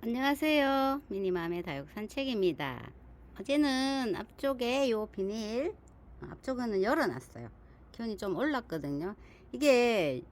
안녕하세요. 미니맘의 다육 산책입니다. 어제는 앞쪽에 요 비닐 어, 앞쪽은 열어놨어요. 기온이 좀 올랐거든요. 이게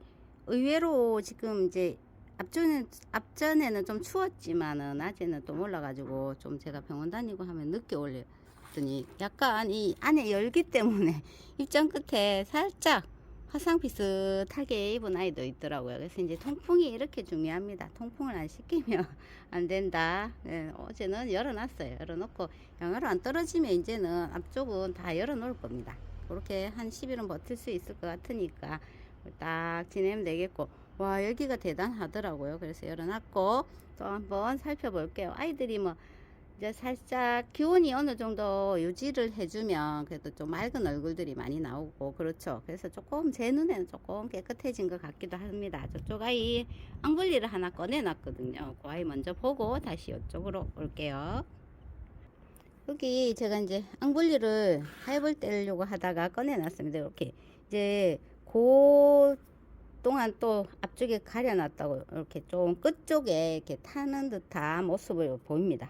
의외로 지금 이제 앞전에 앞전에는 좀 추웠지만은 낮에는 또 올라가지고 좀 제가 병원 다니고 하면 늦게 올렸더니 약간 이 안에 열기 때문에 입장 끝에 살짝 화상 비슷하게 입은 아이도 있더라고요. 그래서 이제 통풍이 이렇게 중요합니다. 통풍을 안 시키면 안 된다. 네, 어제는 열어놨어요. 열어놓고 영하로 안 떨어지면 이제는 앞쪽은 다 열어놓을 겁니다. 그렇게 한 10일은 버틸 수 있을 것 같으니까 딱 지내면 되겠고 와 여기가 대단하더라고요. 그래서 열어놨고 또 한번 살펴볼게요. 아이들이 뭐 이제 살짝 기온이 어느 정도 유지를 해주면 그래도 좀 맑은 얼굴들이 많이 나오고 그렇죠. 그래서 조금 제 눈에는 조금 깨끗해진 것 같기도 합니다. 저쪽 아이 앙블리를 하나 꺼내놨거든요. 그 아이 먼저 보고 다시 이쪽으로 올게요. 여기 제가 이제 앙블리를 하엽을 떼려고 하다가 꺼내놨습니다. 이렇게 이제 그 동안 또 앞쪽에 가려놨다고 이렇게 좀 끝쪽에 이렇게 타는 듯한 모습을 보입니다.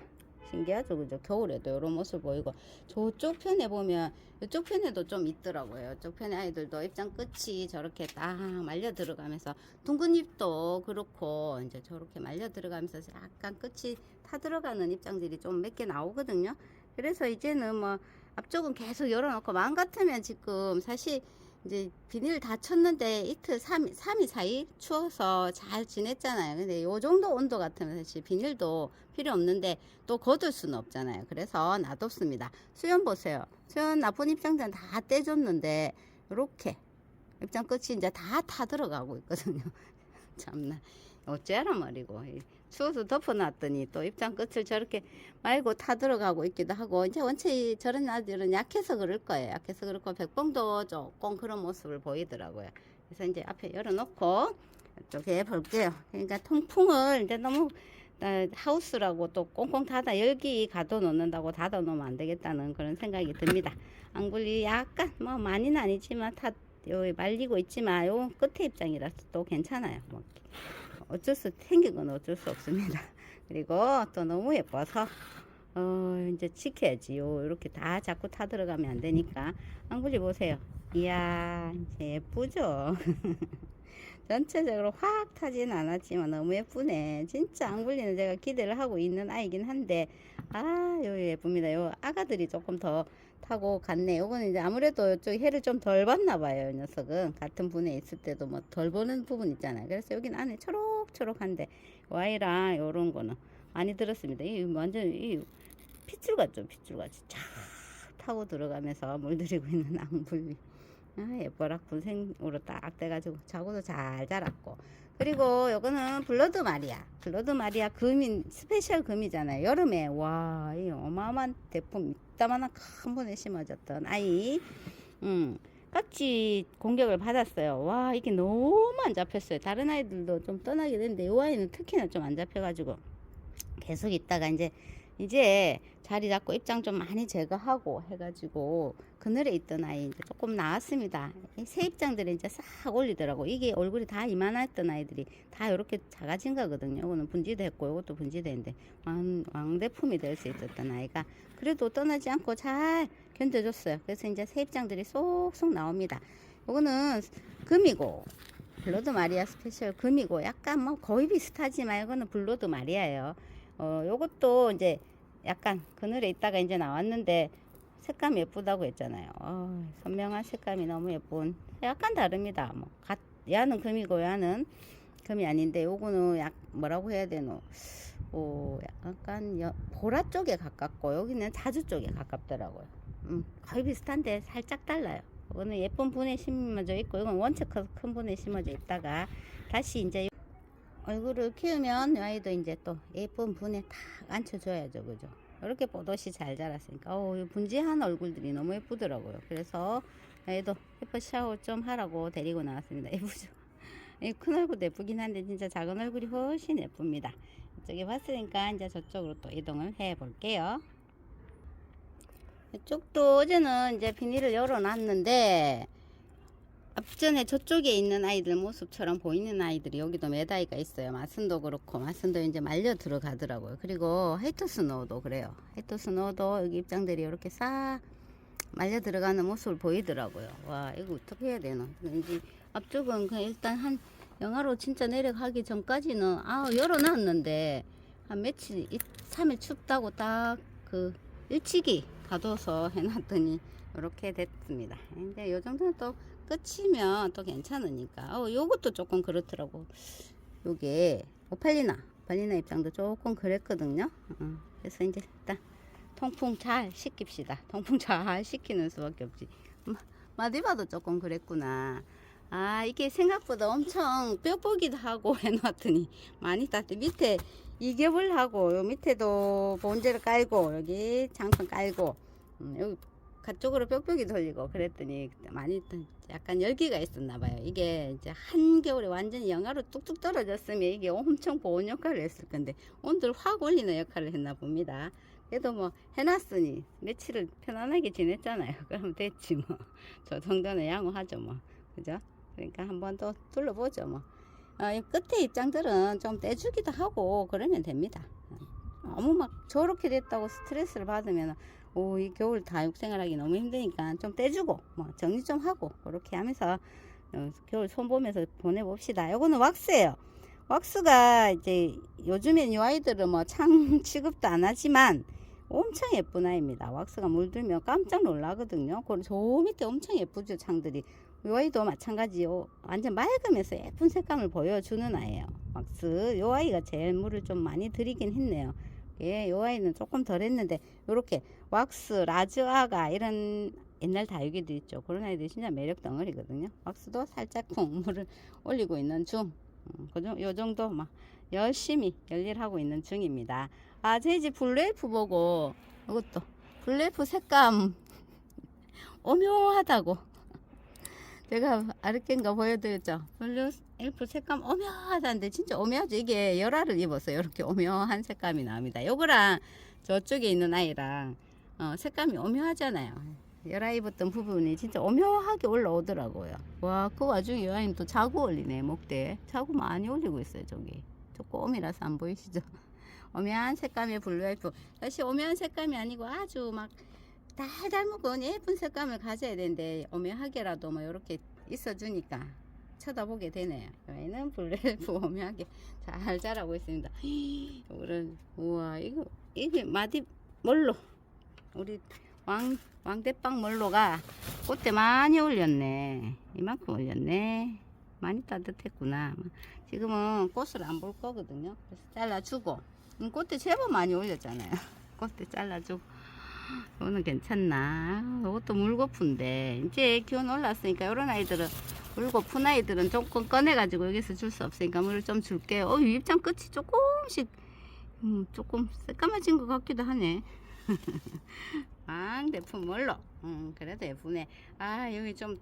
신기하죠, 그죠? 겨울에도 이런 모습 보이고 저쪽 편에 보면 이쪽 편에도 좀 있더라고요. 이쪽 편에 아이들도 입장 끝이 저렇게 딱 말려 들어가면서 둥근 잎도 그렇고 이제 저렇게 말려 들어가면서 약간 끝이 타 들어가는 입장들이 좀 몇 개 나오거든요. 그래서 이제는 뭐 앞쪽은 계속 열어놓고 마음 같으면 지금 사실 이제 비닐 다 쳤는데 이틀 3일, 3일 사이 추워서 잘 지냈잖아요. 근데 요 정도 온도 같으면 사실 비닐도 필요 없는데 또 거둘 수는 없잖아요. 그래서 놔뒀습니다. 수연 보세요. 수연 나쁜 입장자는 다 떼줬는데 이렇게 입장 끝이 이제 다 타 들어가고 있거든요. 참나 어째라 말이고 이 추워서 덮어놨더니 또 입장 끝을 저렇게 말고 타 들어가고 있기도 하고 이제 원체 이 저런 아들은 약해서 그럴 거예요. 약해서 그렇고 백봉도 조금 그런 모습을 보이더라고요. 그래서 이제 앞에 열어놓고 이쪽에 볼게요. 그러니까 통풍을 이제 너무 어, 하우스라고 또 꽁꽁 닫아 열기 가둬 놓는다고 닫아 놓으면 안 되겠다는 그런 생각이 듭니다. 앙굴이 약간 뭐 많이는 아니지만 다 요 말리고 있지만 요 끝에 입장이라서 또 괜찮아요. 뭐 어쩔 수 생긴 건 어쩔 수 없습니다. 그리고 또 너무 예뻐서 어 이제 지켜야지 요 이렇게 다 자꾸 타 들어가면 안 되니까 앙굴이 보세요. 이야 이제 예쁘죠. 전체적으로 확 타진 않았지만 너무 예쁘네. 진짜 앙굴리는 제가 기대를 하고 있는 아이긴 한데 아, 요 예쁩니다. 요 아가들이 조금 더 타고 갔네. 요거는 이제 아무래도 이쪽 해를 좀 덜 봤나 봐요. 이 녀석은 같은 분에 있을 때도 뭐 덜 보는 부분 있잖아요. 그래서 여기는 안에 초록초록한데 와이랑 요런 거는 많이 들었습니다. 이 완전 이 핏줄 같죠? 핏줄 같이 쫙 타고 들어가면서 물들이고 있는 앙굴리. 아, 예뻐라. 군 생으로 딱 돼가지고 자고도 잘 자랐고. 그리고 요거는 블러드 마리아. 블러드 마리아 금인, 스페셜 금이잖아요. 여름에, 와, 이 어마어마한 대품, 이따만한 큰 분에 심어졌던 아이. 음, 깍지 공격을 받았어요. 와, 이게 너무 안 잡혔어요. 다른 아이들도 좀 떠나게 됐는데, 이 아이는 특히나 좀 안 잡혀가지고, 계속 있다가 이제, 이제 자리 잡고 입장 좀 많이 제거하고 해가지고 그늘에 있던 아이 이제 조금 나왔습니다. 이새 입장들이 이제 싹 올리더라고. 이게 얼굴이 다 이만했던 아이들이 다 이렇게 작아진 거거든요. 이거는 분지도 했고 이것도 분지도 했는데 왕, 왕대품이 될 수 있었던 아이가 그래도 떠나지 않고 잘 견뎌줬어요. 그래서 이제 새 입장들이 쏙쏙 나옵니다. 이거는 금이고 블러드 마리아 스페셜 금이고 약간 뭐 거의 비슷하지만 이거는 블러드 마리아예요. 어, 요것도 이제 약간 그늘에 있다가 이제 나왔는데 색감이 예쁘다고 했잖아요. 어, 선명한 색감이 너무 예쁜. 약간 다릅니다. 뭐, 갓, 얘는 금이고 얘는 금이 아닌데 요거는 약 뭐라고 해야 되노? 어, 약간 여, 보라 쪽에 가깝고 여기는 자주 쪽에 가깝더라고요. 음, 거의 비슷한데 살짝 달라요. 이거는 예쁜 분에 심어져 있고 이건 원체 큰, 큰 분에 심어져 있다가 다시 이제 얼굴을 키우면 이 아이도 이제 또 예쁜 분에 탁 앉혀줘야죠, 그죠? 이렇게 뽀듯이 잘 자랐으니까, 어, 이 분지한 얼굴들이 너무 예쁘더라고요. 그래서 애도 예쁜 샤워 좀 하라고 데리고 나왔습니다. 예쁘죠? 이큰 얼굴도 예쁘긴 한데 진짜 작은 얼굴이 훨씬 예쁩니다. 이쪽에 봤으니까 이제 저쪽으로 또 이동을 해 볼게요. 이쪽도 어제는 이제 비닐을 열어놨는데 전에 저쪽에 있는 아이들 모습처럼 보이는 아이들이 여기도 몇 아이가 있어요. 마슨도 그렇고 마슨도 이제 말려 들어가더라고요. 그리고 헤이트 스노우도 그래요. 헤이트 스노우도 여기 입장들이 이렇게 싹 말려 들어가는 모습을 보이더라고요. 와 이거 어떻게 해야 되나? 이제 앞쪽은 그냥 일단 한 영하로 진짜 내려가기 전까지는 아 열어놨는데 한 며칠 3일 춥다고 딱 그 일찍이 가둬서 해놨더니 이렇게 됐습니다. 이제 요 정도는 또 끝이면 또 괜찮으니까. 어, 요것도 조금 그렇더라고. 요게 오팔리나, 오팔리나 입장도 조금 그랬거든요. 어, 그래서 이제 일단 통풍 잘 시킵시다. 통풍 잘 시키는 수밖에 없지. 마- 마디바도 조금 그랬구나. 아, 이게 생각보다 엄청 뼈보기도 하고 해놨더니 많이 땄대. 밑에 이겹을 하고, 요 밑에도 본제를 깔고, 여기 장판 깔고, 음, 여기 가쪽으로 뾱뾱이 돌리고 그랬더니 많이 또 약간 열기가 있었나 봐요. 이게 이제 한겨울에 완전히 영하로 뚝뚝 떨어졌으면 이게 엄청 보온 역할을 했을 건데 온도를 확 올리는 역할을 했나 봅니다. 그래도 뭐 해놨으니 며칠을 편안하게 지냈잖아요. 그럼 됐지 뭐. 저 정도는 양호하죠 뭐. 그죠? 그러니까 한번 또 둘러보죠 뭐. 어, 이 끝에 입장들은 좀 떼주기도 하고 그러면 됩니다. 너무 막 저렇게 됐다고 스트레스를 받으면 오, 이 겨울 다육 생활하기 너무 힘드니까 좀 떼주고, 뭐, 정리 좀 하고, 그렇게 하면서, 어, 겨울 손 보면서 보내봅시다. 요거는 왁스예요. 왁스가 이제 요즘엔 이 아이들은 뭐 창 취급도 안 하지만 엄청 예쁜 아이입니다. 왁스가 물들면 깜짝 놀라거든요. 그리고 저 밑에 엄청 예쁘죠, 창들이. 이 아이도 마찬가지요. 완전 맑으면서 예쁜 색감을 보여주는 아이예요. 왁스. 이 아이가 제일 물을 좀 많이 들이긴 했네요. 예, 이 아이는 조금 덜 했는데, 요렇게 왁스, 라즈아가 이런 옛날 다육이도 있죠. 그런 아이들이 진짜 매력 덩어리거든요. 왁스도 살짝쿵 물을 올리고 있는 중. 음, 그죠? 요 정도 막 열심히 열일하고 있는 중입니다. 아, 제집 블레이프 보고 이것도 블레이프 색감 오묘하다고. 제가 아르켄가 보여드렸죠. 블레이프 색감 오묘하다는데 진짜 오묘하죠. 이게 열알을 입어서 이렇게 오묘한 색감이 나옵니다. 요거랑 저쪽에 있는 아이랑 어, 색감이 오묘하잖아요. 열아 입었던 부분이 진짜 오묘하게 올라오더라고요. 와, 그 와중에 이 아이는 또 자구 올리네, 목대에. 자구 많이 올리고 있어요, 저기. 저 꼬미라서 안 보이시죠? 오묘한 색감의 블루와이프. 사실 오묘한 색감이 아니고 아주 막 달달 묵은 예쁜 색감을 가져야 되는데, 오묘하게라도 뭐 이렇게 있어주니까 쳐다보게 되네요. 여기는 블루와이프 오묘하게 잘 자라고 있습니다. 이거는, 우와, 이거, 이게 마디, 뭘로? 우리 왕, 왕대빵 멀로가 꽃대 많이 올렸네. 이만큼 올렸네. 많이 따뜻했구나. 지금은 꽃을 안 볼 거거든요. 그래서 잘라주고. 음, 꽃대 제법 많이 올렸잖아요. 꽃대 잘라주고. 이거는 괜찮나? 이것도 물고픈데. 이제 기온 올랐으니까 이런 아이들은 물고픈 아이들은 조금 꺼내 가지고 여기서 줄 수 없으니까 물을 좀 줄게요. 어, 이 입장 끝이 조금씩 음, 조금 새까매진 것 같기도 하네. 아, 대품 뭘로? 음, 그래도 예쁘네. 아, 여기 좀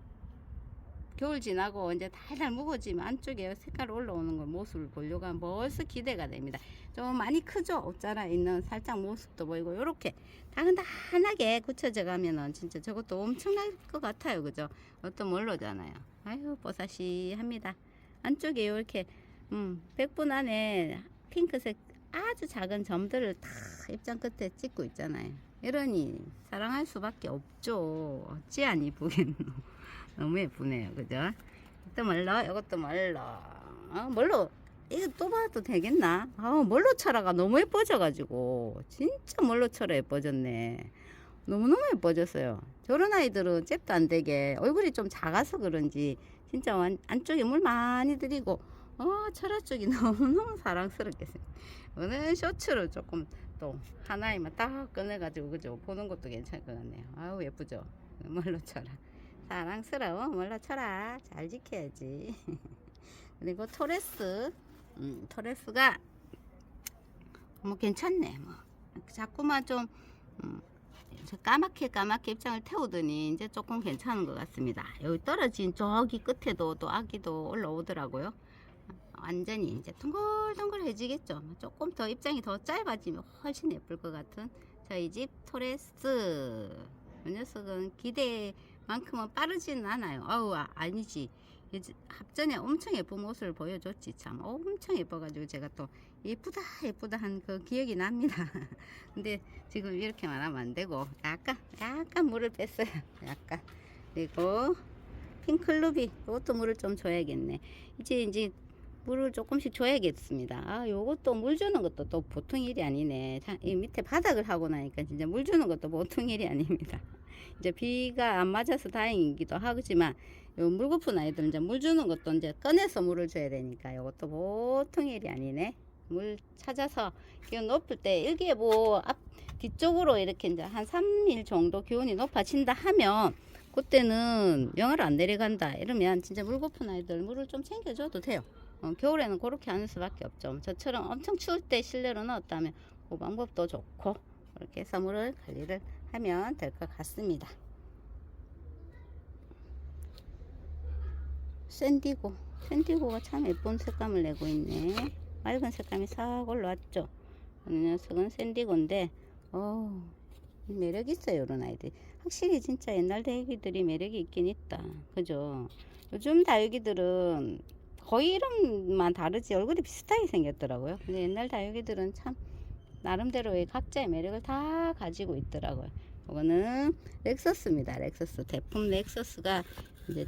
겨울 지나고 이제 달달 무거지면 안쪽에 색깔 올라오는 걸 모습을 보려고 하면 벌써 기대가 됩니다. 좀 많이 크죠? 옷자라 있는 살짝 모습도 보이고 요렇게 다근다하게 굳혀져 가면은 진짜 저것도 엄청날 것 같아요. 그죠? 어떤 뭘로잖아요. 아유, 뽀사시합니다. 안쪽에 이렇게 음, 백분 안에 핑크색 아주 작은 점들을 다 입장 끝에 찍고 있잖아요. 이러니 사랑할 수밖에 없죠. 어찌 안 이쁘겠노. 너무 예쁘네요. 그죠? 이것도 멀러, 이것도 멀러. 어, 멀러. 이거 또 봐도 되겠나? 아, 멀로 철화가 너무 예뻐져가지고. 진짜 멀로 철화 예뻐졌네. 너무너무 예뻐졌어요. 저런 아이들은 잽도 안 되게 얼굴이 좀 작아서 그런지 진짜 완, 안쪽에 물 많이 들이고 어, 철화 쪽이 너무너무 사랑스럽겠어요. 오늘 쇼츠로 조금 또 하나에만 딱 꺼내가지고 그죠 보는 것도 괜찮을 것 같네요. 아우 예쁘죠. 멀로 쳐라. 사랑스러워 멀로 쳐라. 잘 지켜야지. 그리고 토레스, 음, 토레스가 뭐 괜찮네. 뭐 자꾸만 좀 음, 저 까맣게 까맣게 입장을 태우더니 이제 조금 괜찮은 것 같습니다. 여기 떨어진 저기 끝에도 또 아기도 올라오더라고요. 완전히 이제 둥글둥글해지겠죠. 조금 더 입장이 더 짧아지면 훨씬 예쁠 것 같은 저희 집 토레스. 이 녀석은 기대 만큼은 빠르지는 않아요. 아우 아, 아니지. 합전에 엄청 예쁜 모습을 보여줬지 참 엄청 예뻐가지고 제가 또 예쁘다 예쁘다 한 그 기억이 납니다. 근데 지금 이렇게 말하면 안 되고 약간 약간 물을 뺐어요. 약간 그리고 핑클루비 이것도 물을 좀 줘야겠네. 이제 이제 물을 조금씩 줘야겠습니다. 아, 요것도 물 주는 것도 또 보통 일이 아니네. 자, 이 밑에 바닥을 하고 나니까 진짜 물 주는 것도 보통 일이 아닙니다. 이제 비가 안 맞아서 다행이기도 하지만 요 물고픈 아이들 이제 물 주는 것도 이제 꺼내서 물을 줘야 되니까 요것도 보통 일이 아니네. 물 찾아서 기온 높을 때 일기예보 앞 뒤쪽으로 이렇게 이제 한 3일 정도 기온이 높아진다 하면 그때는 영하로 안 내려간다 이러면 진짜 물 고픈 아이들 물을 좀 챙겨줘도 돼요. 어, 겨울에는 그렇게 하는 수밖에 없죠. 저처럼 엄청 추울 때 실내로 넣었다면 그 방법도 좋고 그렇게 해서 물을 관리를 하면 될 것 같습니다. 샌디고 샌디고가 참 예쁜 색감을 내고 있네. 맑은 색감이 싹 올라왔죠. 이 녀석은 샌디고인데 어 매력 있어요 이런 아이들. 확실히 진짜 옛날 다육이들이 매력이 있긴 있다. 그죠? 요즘 다육이들은 거의 이름만 다르지 얼굴이 비슷하게 생겼더라고요. 근데 옛날 다육이들은 참 나름대로의 각자의 매력을 다 가지고 있더라고요. 이거는 렉서스입니다. 렉서스 대품 렉서스가 이제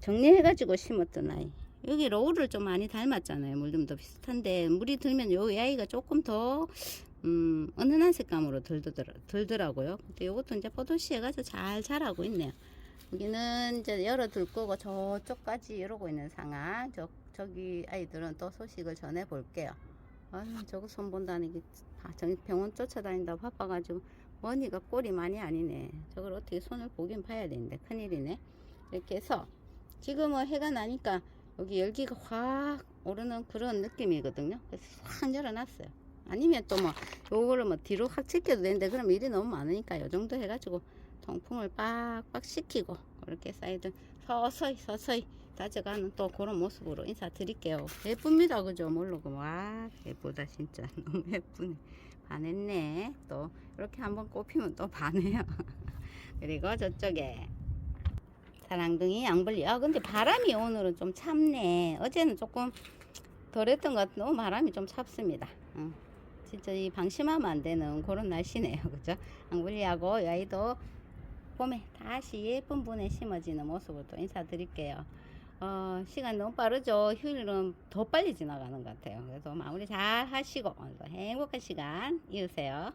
정리해가지고 심었던 아이. 여기 로우를 좀 많이 닮았잖아요. 물좀더 비슷한데 물이 들면 요 아이가 조금 더 음, 은은한 색감으로 들더라, 들더라고요. 근데 요것도 이제 포도시해가지고 잘 자라고 있네요. 여기는 이제 열어둘 거고 저쪽까지 이러고 있는 상황. 저, 저기 아이들은 또 소식을 전해 볼게요. 아유, 저거 손 본다는 게 아, 정- 병원 쫓아다닌다 바빠가지고 머니가 꼴이 많이 아니네. 저걸 어떻게 손을 보긴 봐야 되는데 큰일이네. 이렇게 해서 지금은 해가 나니까 여기 열기가 확 오르는 그런 느낌이거든요. 그래서 확 열어놨어요. 아니면 또 뭐 요거를 뭐 뒤로 확 제껴도 되는데 그럼 일이 너무 많으니까 요 정도 해가지고 통풍을 빡빡 시키고 이렇게 사이드 서서히 서서히 다져가는 또 그런 모습으로 인사드릴게요. 예쁩니다. 그죠? 모르고 와 예쁘다 진짜 너무 예쁘네. 반했네. 또 이렇게 한번 꼽히면 또 반해요. 그리고 저쪽에 사랑둥이 양벌리. 아 근데 바람이 오늘은 좀 찹네. 어제는 조금 덜 했던 것 같은데 오늘 바람이 좀 찹습니다. 응. 진짜 이 방심하면 안 되는 그런 날씨네요. 그죠? 양벌리하고 이 아이도 봄에 다시 예쁜 분에 심어지는 모습을 또 인사드릴게요. 어, 시간 너무 빠르죠. 휴일은 더 빨리 지나가는 것 같아요. 그래서 마무리 잘 하시고 오늘도 행복한 시간 이으세요.